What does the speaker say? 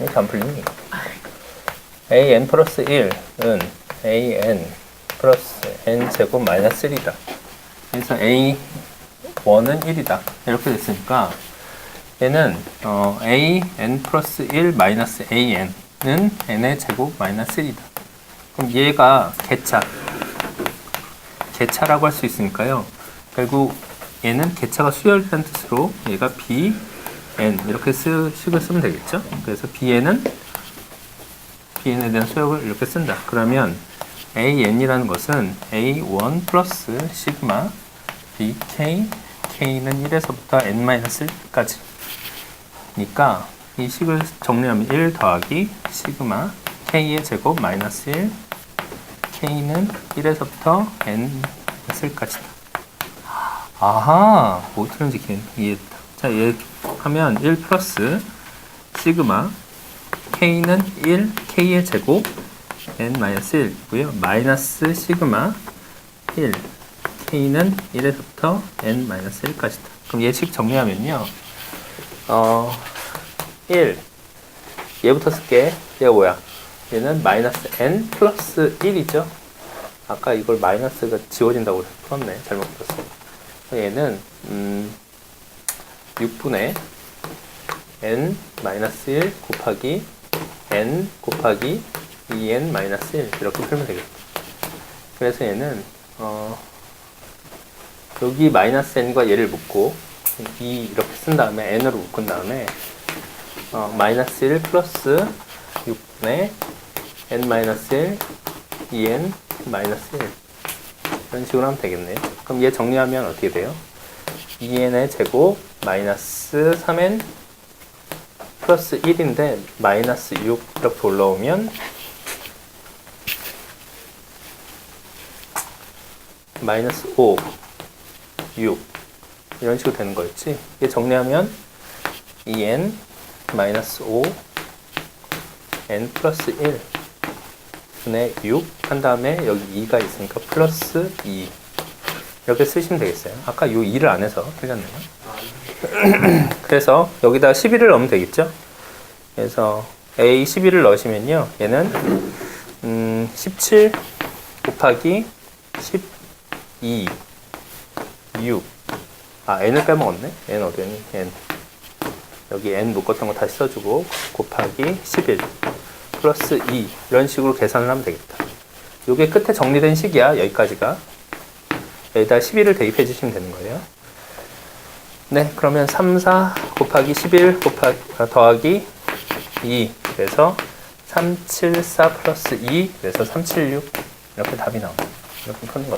이렇게 안 풀리니? an 플러스 1은 an 플러스 n 제곱 마이너스 1이다. 그래서 a 1은 1이다. 이렇게 됐으니까 얘는 어, a n 플러스 1 마이너스 a n은 n의 제곱 마이너스 1이다. 그럼 얘가 개차 개차라고 할 수 있으니까요. 결국 얘는 개차가 수열이라는 뜻으로 얘가 b n 이렇게 쓰, 식을 쓰면 되겠죠. 그래서 bn은 bn에 대한 수역을 이렇게 쓴다. 그러면 an이라는 것은 a1 플러스 시그마 bk k는 1에서부터 n-1까지 니까 이 식을 정리하면 1 더하기 시그마 k의 제곱 마이너스 1 k는 1에서부터 n-1까지다. 아하, 뭐 틀린지 기- 이해했다. 자, 얘 하면 1 플러스 시그마 k는 1, k의 제곱 n-1이고요. 마이너스 시그마 1, k는 1에서부터 n-1까지다. 그럼 예식 정리하면요. 어, 1. 얘부터 쓸게. 얘가 뭐야? 얘는 마이너스 n 플러스 1이죠. 아까 이걸 마이너스가 지워진다고 해서 풀었네. 잘못 풀었어. 얘는 음, 6분의 n 마이너스 1 곱하기 n 곱하기 2n 마이너스 1 이렇게 풀면 되겠다. 그래서 얘는 어, 여기 마이너스 n과 얘를 묶고 2 이렇게 쓴 다음에 n으로 묶은 다음에 어, 마이너스 1 플러스 6분의 n 마이너스 1 2n 마이너스 1 이런 식으로 하면 되겠네요. 그럼 얘 정리하면 어떻게 돼요? 2n의 제곱 마이너스 3n 플러스 1인데 마이너스 6 이렇게 올라오면 마이너스 5, 6 이런 식으로 되는 거였지. 이게 정리하면 2n 마이너스 5 n 플러스 1 분의 6 한 다음에 여기 2가 있으니까 플러스 2 이렇게 쓰시면 되겠어요. 아까 요 2를 안 해서 틀렸네요. 그래서 여기다 11을 넣으면 되겠죠? 그래서 A 11을 넣으시면요. 얘는 음, 17 곱하기 12 6 아, n을 빼먹었네. n 어디 있니? n 여기 n 묶었던 거 다시 써주고 곱하기 11 플러스 2 이런 식으로 계산을 하면 되겠다. 요게 끝에 정리된 식이야. 여기까지가. 여기다 11을 대입해 주시면 되는 거예요. 네, 그러면 3, 4 곱하기 11 곱하기 아, 더하기 2 그래서 3, 7, 4 플러스 2 그래서 3, 7, 6 이렇게 답이 나옵니다. 이렇게 푸는 거.